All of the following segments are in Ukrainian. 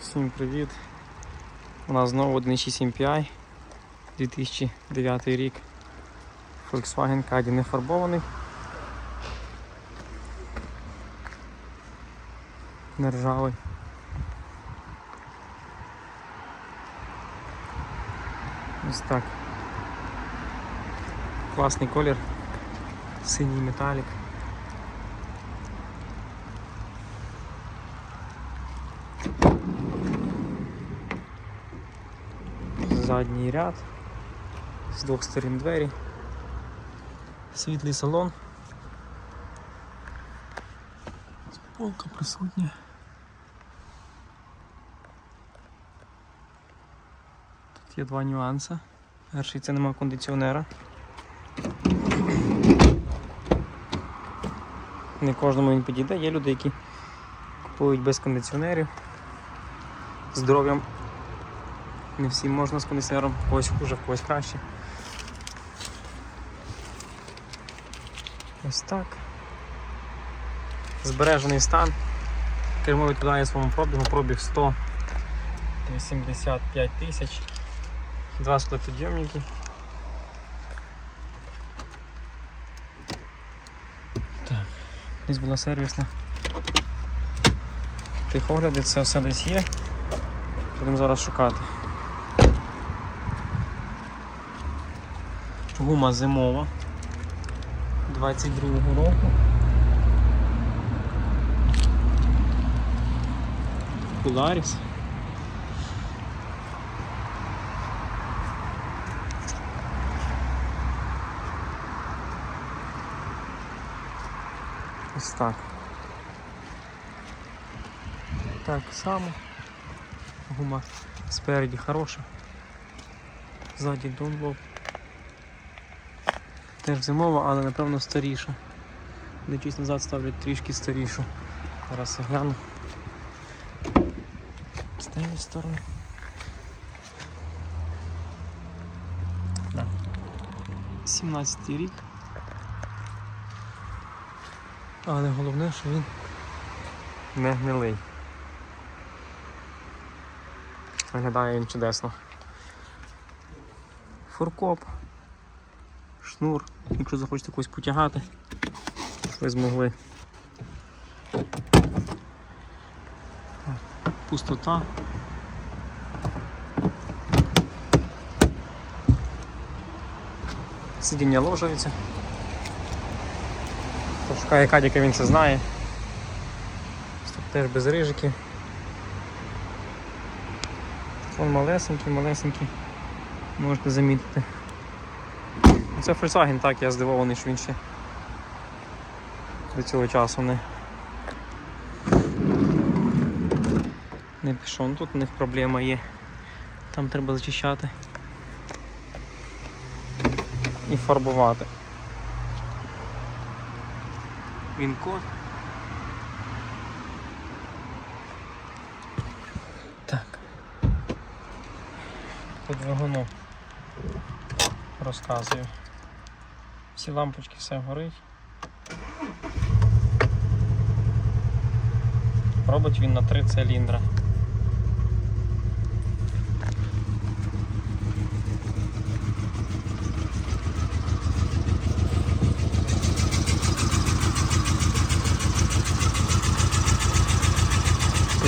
Всім привіт! У нас знову 1.6 MPI 2009 рік. Volkswagen Caddy не фарбований. Не ржавий. Ось так. Класний колір. Синій металік. Задній ряд, з двох сторін двері, світлий салон, полка присутня. Тут є два нюанси. Перший це нема кондиціонера. Не кожному він підійде, є люди, які купують без кондиціонерів. Здоров'ям не всім можна з кондиціонером, когось хуже, в когось краще. Ось так. Збережений стан. Кермо відповідає своєму пробігу, пробіг 185 тисяч. Два склопідйомники. Так, десь була сервісна. Тихогляди, це все десь є. Будемо зараз шукати. Гума зимова 22-го року. Polaris. Ось так. Так само. Гума спереді хороша. Ззаді Dunlop. Теж зимова, але напевно старіша. Дивлячись назад ставлять трішки старішу. Зараз я гляну. З тієї сторони. Да. 17 рік. Але головне, що він не гнилий. Виглядає він чудесно. Фуркоп шнур, якщо захочете когось потягати, щоб ви змогли. Пустота. Сидіння ложується. Хто шукає кадіка, він це знає. Теж без рижиків. Фон малесенький, малесенький, можете замітити. Це Volkswagen, так, я здивований, що він ще до цього часу не не пішов. Ну, Тут у них проблема є. Там треба зачищати і фарбувати. Він код. Так. По двигуну розказую. Всі лампочки, все горить. Робить він на три циліндра.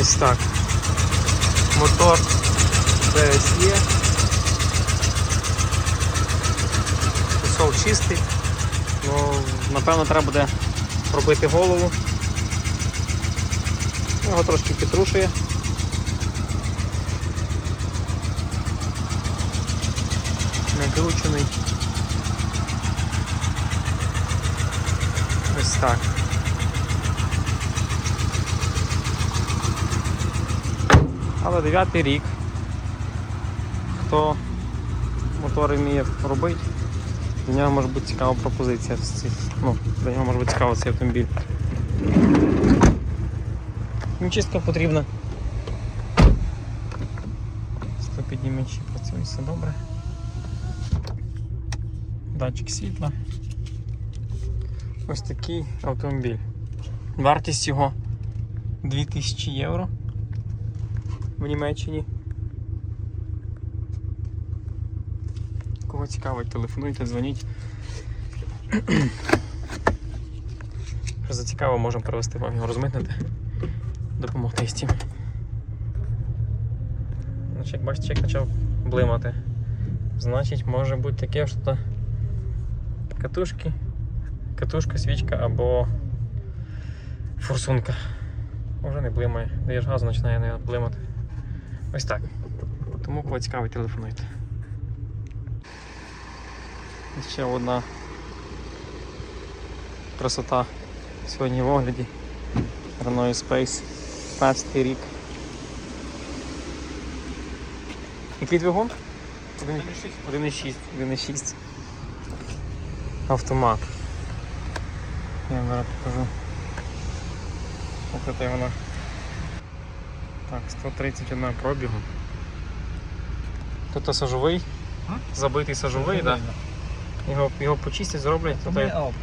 Ось так. Мотор ДС є. Кусок чистий. Ну, напевно, треба буде пробити голову. Його трошки підтрушує. Накручений. Ось так. Але дев'ятий рік. Хто мотори вміє робити, до нього може бути цікава пропозиція. Ну, до нього може бути цікавий цей автомобіль. Чистка потрібна. Стопіднімачі працює все добре. Датчик світла. Ось такий автомобіль. Вартість його 2000 євро. в Німеччині. Кого цікавить, телефонуйте, дзвоніть. Що за цікаво, можемо привезти вам його розмитнити, допомогти з цим. Значить, як бачите, чек почав блимати. Значить, може бути таке, що то катушки, катушка, свічка або форсунка. Вже не блимає. Даєш газу, починає не блимати. Ось так. Тому кого цікавить, телефонуйте. Ще одна красота сьогодні в огляді. Renault Space 15 рік. Який двигун? 1,6. 1,6. Автомат. Я зараз покажу. Ось це вона. Так, 131 пробігу. Тут сажовий, забитий сажовий, так. Да. Його, його почистять, зроблять, тут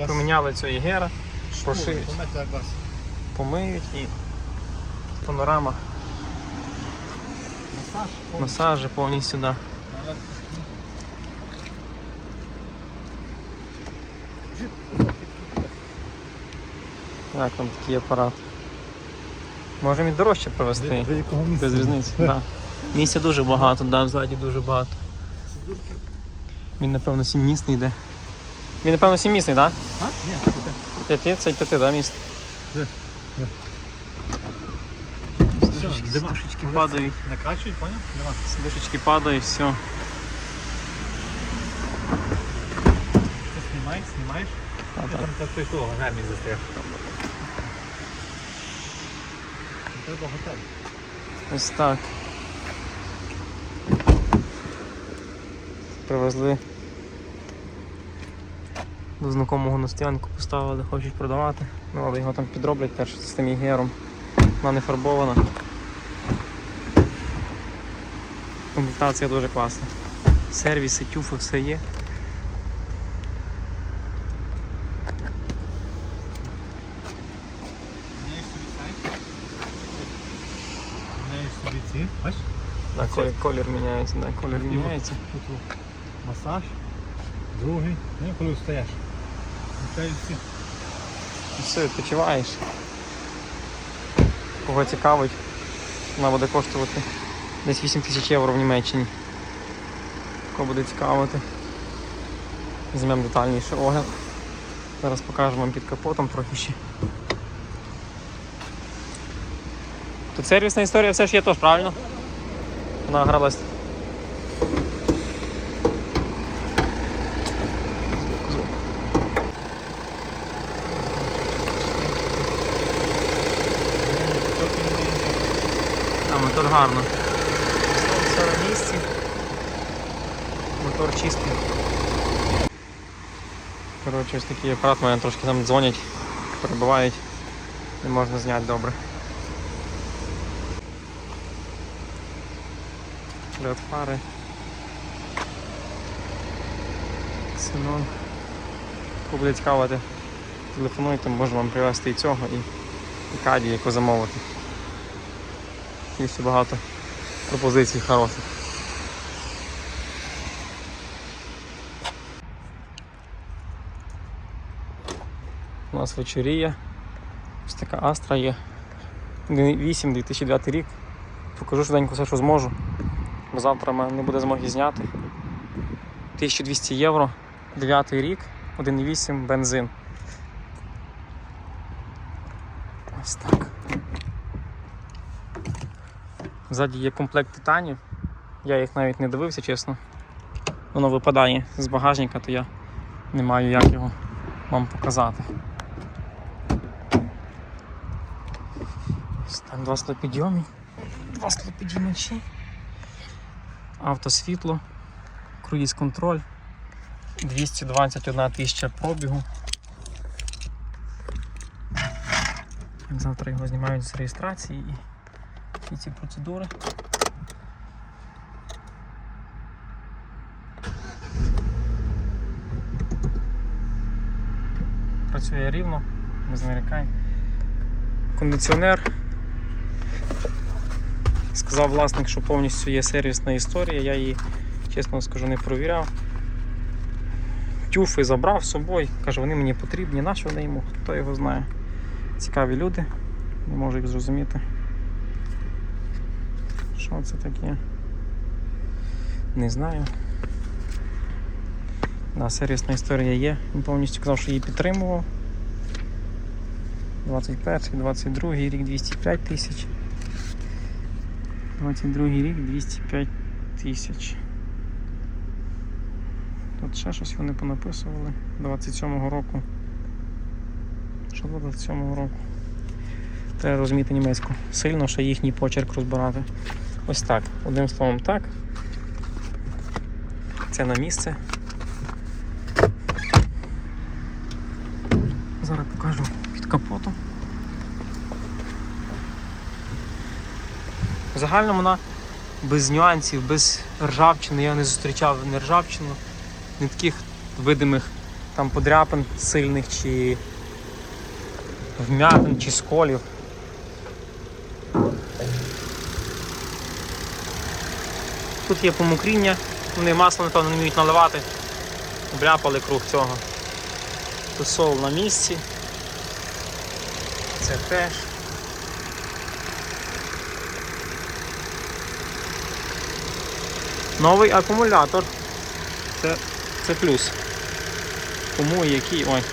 поміняли цього єгера, прошиють, помиють і панорама, масажі повністю, да. Так, там такий апарат. Можемо і дорожче провести. Без різниці. Да. Місця дуже багато, да, ззаді дуже багато. Він, напевно, сіммісний йде. Він, напевно, сіммісний, так? А? Ні. П'яти, це п'яти, да, міст. Сидушечки, падають, Накачують, поняв? Нема. сидушечки падають, все. Ти знімаєш, знімаєш. А, Ти так. там той того, гермі застряг. Треба готель. Ось так. Привезли до знакомого на стоянку поставили, хочуть продавати. Ну, але його там підроблять теж з тим єгером. Вона не фарбована. Комплектація дуже класна. Сервіси, тюфи, все є. Собі ці. Бачиш? Колір, колір міняється, да, колір міняється. Масаж. Другий. Ну, коли встаєш. Включаєш всі. І все, відпочиваєш. Кого цікавить, вона буде коштувати десь 8 тисяч євро в Німеччині. Кого буде цікавити. Візьмемо детальніший огляд. Зараз покажемо вам під капотом трохи ще. Тут сервісна історія все ж є теж, правильно? Вона гралась. А, мотор гарно. Все на місці. Мотор чистий. Коротше, ось такий апарат, мене трошки там дзвонять, перебувають. Не можна зняти добре. Лед фари. Кого буде цікавити, телефонуйте, можу вам привезти і цього, і, і каді, яку замовити. Є багато пропозицій хороших. У нас вечоріє. Ось така Астра є. 1.8 2009 рік. Покажу швиденько все, що зможу. Бо завтра мене не буде змоги зняти. 1200 євро, 9 рік, 1.8 бензин. Ось так. Ззаді є комплект титанів. Я їх навіть не дивився, чесно. Воно випадає з багажника, то я не маю як його вам показати. Там два склопідйомі, два склопідіймачі, автосвітло, круїз контроль, 221 тисяча пробігу. Завтра його знімають з реєстрації і всі ці процедури. Працює рівно, без нарікань. Кондиціонер. Сказав власник, що повністю є сервісна історія, я її, чесно скажу, не провіряв. Тюфи забрав з собою, каже, вони мені потрібні, нащо вони йому, хто його знає. Цікаві люди, не можу їх зрозуміти. Що це таке? Не знаю. Да, сервісна історія є. Він повністю казав, що її підтримував. 21, 22 рік 205 тисяч. 22 рік 205 тисяч. Тут ще щось вони понаписували 27-го року. Що до 27-го року? Треба розуміти німецьку. Сильно ще їхній почерк розбирати. Ось так. Одним словом так. Це на місце. Зараз покажу під капотом. Загально вона без нюансів, без ржавчини. Я не зустрічав не ржавчину, не таких видимих там подряпин сильних чи вмятин чи сколів. Тут є помокріння, вони масло, напевно, не вміють наливати. Обляпали круг цього. Тусол на місці. Це теж. Новий акумулятор. Це, це плюс. Кому який. Ой.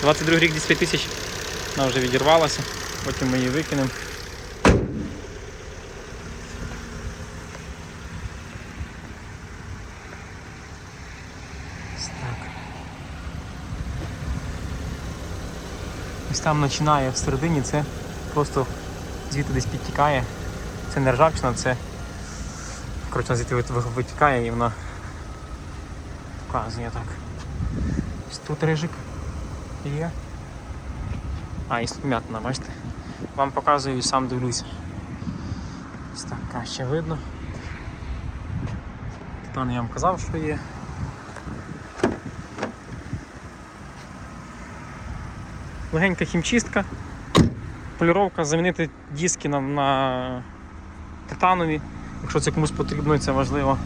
22 рік 200 тисяч. Вона вже відірвалася. Потім ми її викинемо. Ось так. Ось там починає всередині, це просто звідти десь підтікає. Це не ржавчина, це коротше звідти ви- ви- витікає і вона показує так. Тут рижик є. А, і м'ятна, бачите? Вам показую і сам дивлюся. Ось так краще видно. Титан я вам казав, що є. Легенька хімчистка, поліровка, замінити диски на, на титанові, якщо це комусь потрібно це важливо.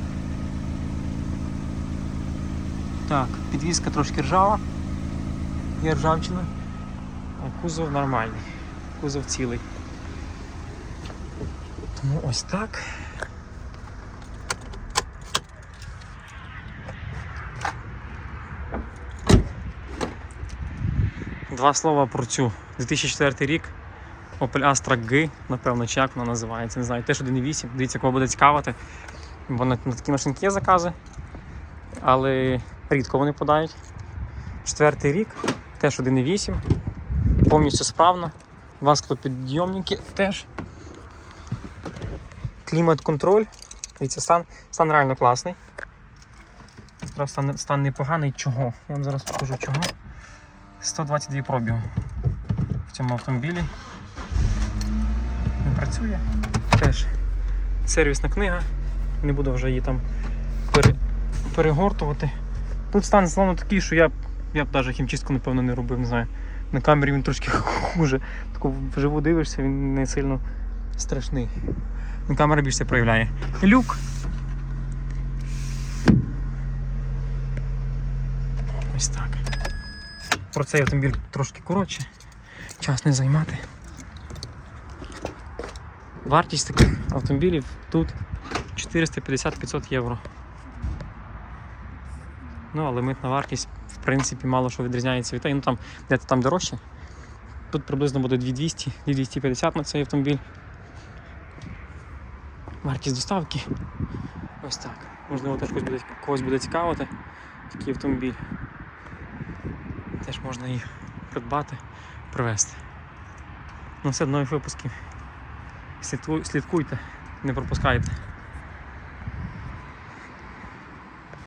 Так, підвізка трошки ржава, є ржавчина, а кузов нормальний, кузов цілий. Тому ось так. Два слова про цю 2004 рік. Opel Astra G, напевно, чи як вона називається, не знаю, теж 1.8. Дивіться, кого буде цікавити. Бо на, такі машинки є закази, але рідко вони подають. Четвертий рік, теж 1.8, повністю справно. Два склопідйомники теж. Клімат-контроль. Дивіться, стан, стан реально класний. Стан, стан непоганий. Чого? Я вам зараз покажу чого. 122 пробігу в цьому автомобілі. Він працює. Теж сервісна книга. Не буду вже її там пере, перегортувати. Тут стан словно такий, що я, я б навіть хімчистку, напевно, не робив, не знаю. На камері він трошки хуже. Таку вживу дивишся, він не сильно страшний. На камера більше проявляє. Люк. Ось так. Про цей автомобіль трошки коротше. Час не займати. Вартість таких автомобілів тут 450-500 євро. Ну, але митна вартість, в принципі, мало що відрізняється від. Ну там, де там дорожче. Тут приблизно буде 2200, 2250 на цей автомобіль. Вартість доставки. Ось так. Можливо, теж когось буде, когось буде цікавити такий автомобіль. Теж можна їх придбати, привезти. Ну, все, нових випусків. Слідкуй- Слідкуйте, не пропускайте.